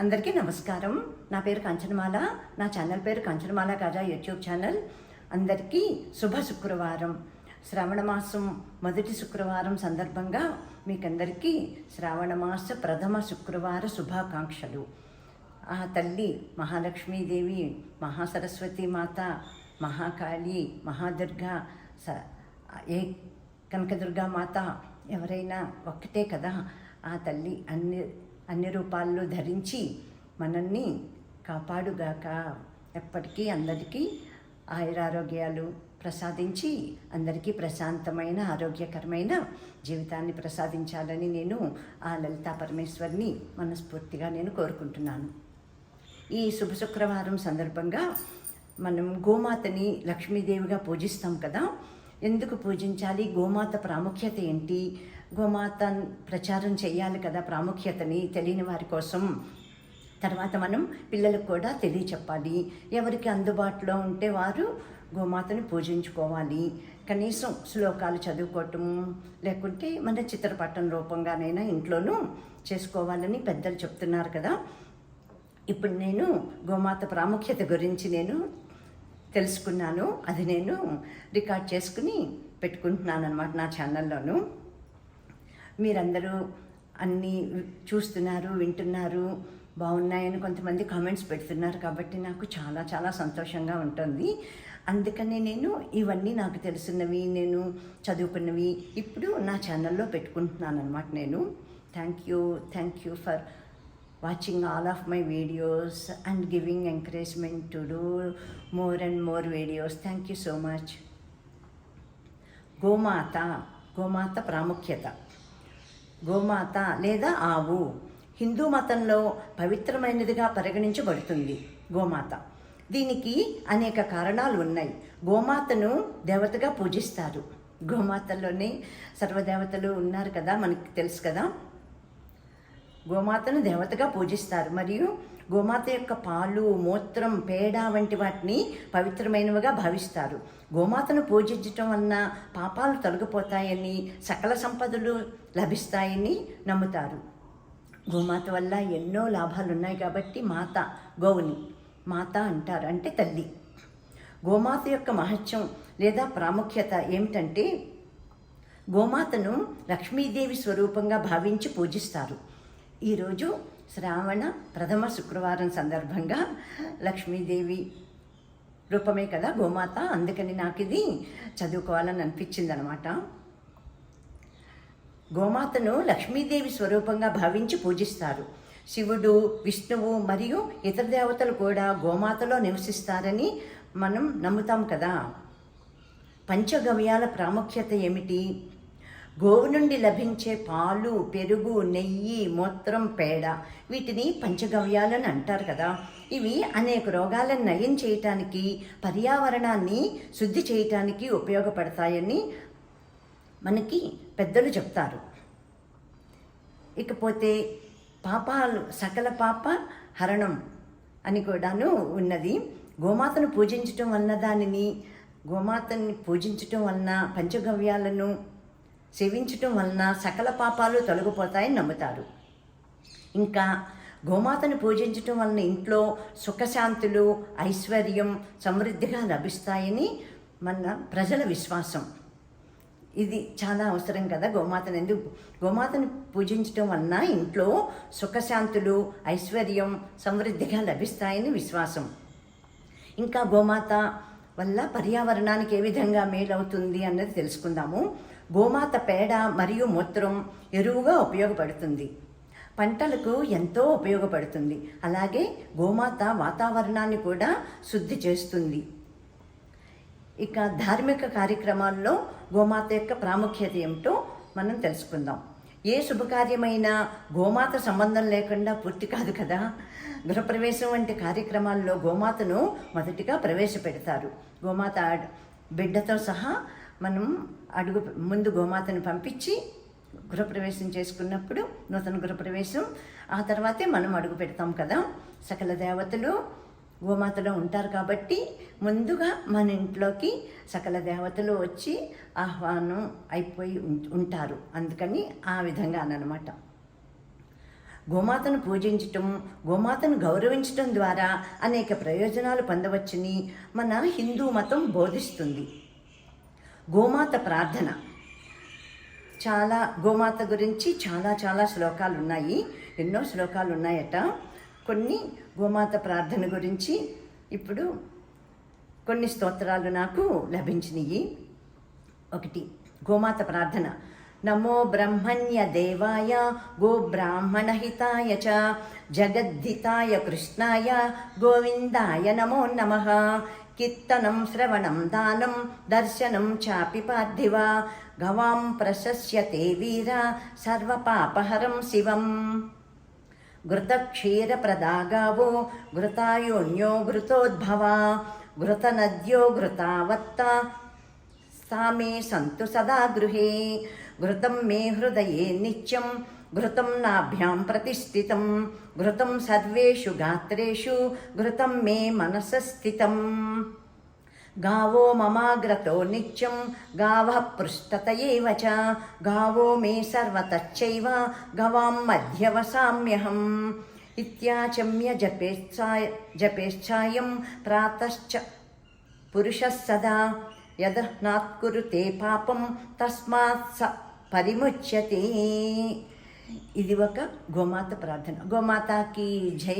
అందరికీ నమస్కారం. నా పేరు కంచనమాల. నా ఛానల్ పేరు కంచనమాల కాజా యూట్యూబ్ ఛానల్. అందరికీ శుభ శుక్రవారం. శ్రావణ మాసం మొదటి శుక్రవారం సందర్భంగా మీకందరికీ శ్రావణ మాస ప్రథమ శుక్రవార శుభాకాంక్షలు. ఆ తల్లి మహాలక్ష్మీదేవి మహాసరస్వతి మాత మహాకాళి మహాదుర్గ స ఏ కనకదుర్గా మాత ఎవరైనా ఒక్కటే కదా? ఆ తల్లి అన్ని అన్ని రూపాల్లో ధరించి మనల్ని కాపాడుగాక. ఎప్పటికీ అందరికీ ఆయురారోగ్యాలు ప్రసాదించి అందరికీ ప్రశాంతమైన ఆరోగ్యకరమైన జీవితాన్ని ప్రసాదించాలని నేను ఆ లలితా పరమేశ్వరిని మనస్ఫూర్తిగా నేను కోరుకుంటున్నాను. ఈ శుభ శుక్రవారం సందర్భంగా మనం గోమాతని లక్ష్మీదేవిగా పూజిస్తాం కదా. ఎందుకు పూజించాలి? గోమాత ప్రాముఖ్యత ఏంటి? గోమాత ప్రచారం చేయాలి కదా ప్రాముఖ్యతని తెలియని వారి కోసం. తర్వాత మనం పిల్లలకు కూడా తెలియచెప్పాలి. ఎవరికి అందుబాటులో ఉంటే వారు గోమాతని పూజించుకోవాలి. కనీసం శ్లోకాలు చదువుకోవటం లేకుంటే మన చిత్రపటం రూపంగానైనా ఇంట్లోనూ చేసుకోవాలని పెద్దలు చెప్తున్నారు కదా. ఇప్పుడు నేను గోమాత ప్రాముఖ్యత గురించి నేను తెలుసుకున్నాను. అది నేను రికార్డ్ చేసుకుని పెట్టుకుంటున్నాను అనమాట నా ఛానల్లోను. మీరందరూ అన్నీ చూస్తున్నారు వింటున్నారు బాగున్నాయని కొంతమంది కామెంట్స్ పెడుతున్నారు కాబట్టి నాకు చాలా చాలా సంతోషంగా ఉంటుంది. అందుకనే నేను ఇవన్నీ నాకు తెలుసున్నవి నేను చదువుకున్నవి ఇప్పుడు నా ఛానల్లో పెట్టుకుంటున్నాను అనమాట నేను. Thank you thank you for watching all of my videos and giving encouragement to do more and more videos thank you so much గోమాత గోమాత ప్రాముఖ్యత. గోమాత లేదా ఆవు హిందూ మతంలో పవిత్రమైనదిగా పరిగణించబడుతుంది గోమాత. దీనికి అనేక కారణాలు ఉన్నాయి. గోమాతను దేవతగా పూజిస్తారు. గోమాతల్లోనే సర్వదేవతలు ఉన్నారు కదా మనకి తెలుసు కదా. గోమాతను దేవతగా పూజిస్తారు. మరియు గోమాత యొక్క పాలు మూత్రం పేడ వంటి వాటిని పవిత్రమైనవిగా భావిస్తారు. గోమాతను పూజించటం వలన పాపాలు తొలగిపోతాయని సకల సంపదలు లభిస్తాయని నమ్ముతారు. గోమాత వల్ల ఎన్నో లాభాలు ఉన్నాయి కాబట్టి మాత గోవుని మాత అంటారు అంటే తల్లి. గోమాత యొక్క మహత్యం లేదా ప్రాముఖ్యత ఏమిటంటే గోమాతను లక్ష్మీదేవి స్వరూపంగా భావించి పూజిస్తారు. ఈరోజు శ్రావణ ప్రథమ శుక్రవారం సందర్భంగా లక్ష్మీదేవి రూపమే కదా గోమాత. అందుకని నాకు ఇది చదువుకోవాలని అనిపించింది అనమాట గోమాతను లక్ష్మీదేవి స్వరూపంగా భావించి పూజిస్తారు. శివుడు విష్ణువు మరియు ఇతర దేవతలు కూడా గోమాతలో నివసిస్తారని మనం నమ్ముతాం కదా. పంచగవ్యాల ప్రాముఖ్యత ఏమిటి? గోవు నుండి లభించే పాలు పెరుగు నెయ్యి మూత్రం పేడ వీటిని పంచగవ్యాలని అంటారు కదా. ఇవి అనేక రోగాలను నయం చేయటానికి పర్యావరణాన్ని శుద్ధి చేయటానికి ఉపయోగపడతాయని మనకి పెద్దలు చెప్తారు. ఇకపోతే పాపాలు సకల పాప హరణం అని కూడాను ఉన్నది. గోమాతను పూజించటం వలన దానిని గోమాతని పూజించటం వలన పంచగవ్యాలను సేవించటం వలన సకల పాపాలు తొలగిపోతాయని నమ్ముతారు. ఇంకా గోమాతను పూజించటం వలన ఇంట్లో సుఖశాంతులు ఐశ్వర్యం సమృద్ధిగా లభిస్తాయని మన ప్రజల విశ్వాసం. ఇది చాలా అవసరం కదా గోమాతను ఎందుకు? గోమాతను పూజించటం వలన ఇంట్లో సుఖశాంతులు ఐశ్వర్యం సమృద్ధిగా లభిస్తాయని విశ్వాసం. ఇంకా గోమాత వల్ల పర్యావరణానికి ఏ విధంగా మేలవుతుంది అన్నది తెలుసుకుందాము. గోమాత పేడ మరియు మూత్రం ఎరువుగా ఉపయోగపడుతుంది. పంటలకు ఎంతో ఉపయోగపడుతుంది. అలాగే గోమాత వాతావరణాన్ని కూడా శుద్ధి చేస్తుంది. ఇక ధార్మిక కార్యక్రమాల్లో గోమాత యొక్క ప్రాముఖ్యత ఏమిటో మనం తెలుసుకుందాం. ఏ శుభకార్యమైనా గోమాత సంబంధం లేకుండా పూర్తి కాదు కదా? గృహప్రవేశం వంటి కార్యక్రమాల్లో గోమాతను మొదటిగా ప్రవేశపెడతారు. గోమాత బిడ్డతో సహా మనం అడుగు ముందు గోమాతను పంపించి గృహప్రవేశం చేసుకున్నప్పుడు నూతన గృహప్రవేశం ఆ తర్వాతే మనం అడుగు పెడతాం కదా. సకల దేవతలు గోమాతలో ఉంటారు కాబట్టి ముందుగా మన ఇంట్లోకి సకల దేవతలు వచ్చి ఆహ్వానం అయిపోయి ఉంటారు. అందుకని ఆ విధంగా అనమాట గోమాతను పూజించటం గోమాతను గౌరవించటం ద్వారా అనేక ప్రయోజనాలు పొందవచ్చని మన హిందూ మతం బోధిస్తుంది. గోమాత ప్రార్థన. చాలా గోమాత గురించి చాలా చాలా శ్లోకాలు ఉన్నాయి. ఎన్నో శ్లోకాలు ఉన్నాయట. కొన్ని గోమాత ప్రార్థన గురించి ఇప్పుడు కొన్ని స్తోత్రాలు నాకు లభించినాయి. ఒకటి గోమాత ప్రార్థన. నమో బ్రహ్మణ్య దేవాయ గో చ జగద్ధితాయ కృష్ణాయ గోవిందాయ నమో నమ. कीर्तनं श्रवणं दानं दर्शनं चापि पार्थिव गवां प्रशस्यते वीरा सर्वपापहरं शिवम् घृतक्षीरप्रदागावो घृतायोन्यो घृतोद्भवा घृतनद्यो घृतावत्ता सा मे सन्तु सदा गृहे घृतं मे हृदये नित्यं घृतं नाभ्यां प्रतिष्ठितं घृतं सर्वेषु गात्रेषु घृतं मे मनसस्थितम् गावो ममाग्रतो नित्यं गावः पृष्ठत एव च गावो मे सर्वतच्चैव गवां मध्यवसाम्यहम् इत्याचम्य जपेच्छाय जपेच्छायं प्रातश्च पुरुषः सदा यद् नात्कुरुते पापं तस्मात् स परिमुच्यते ఇది ఒక గోమాత ప్రార్థన. గోమాతకి జై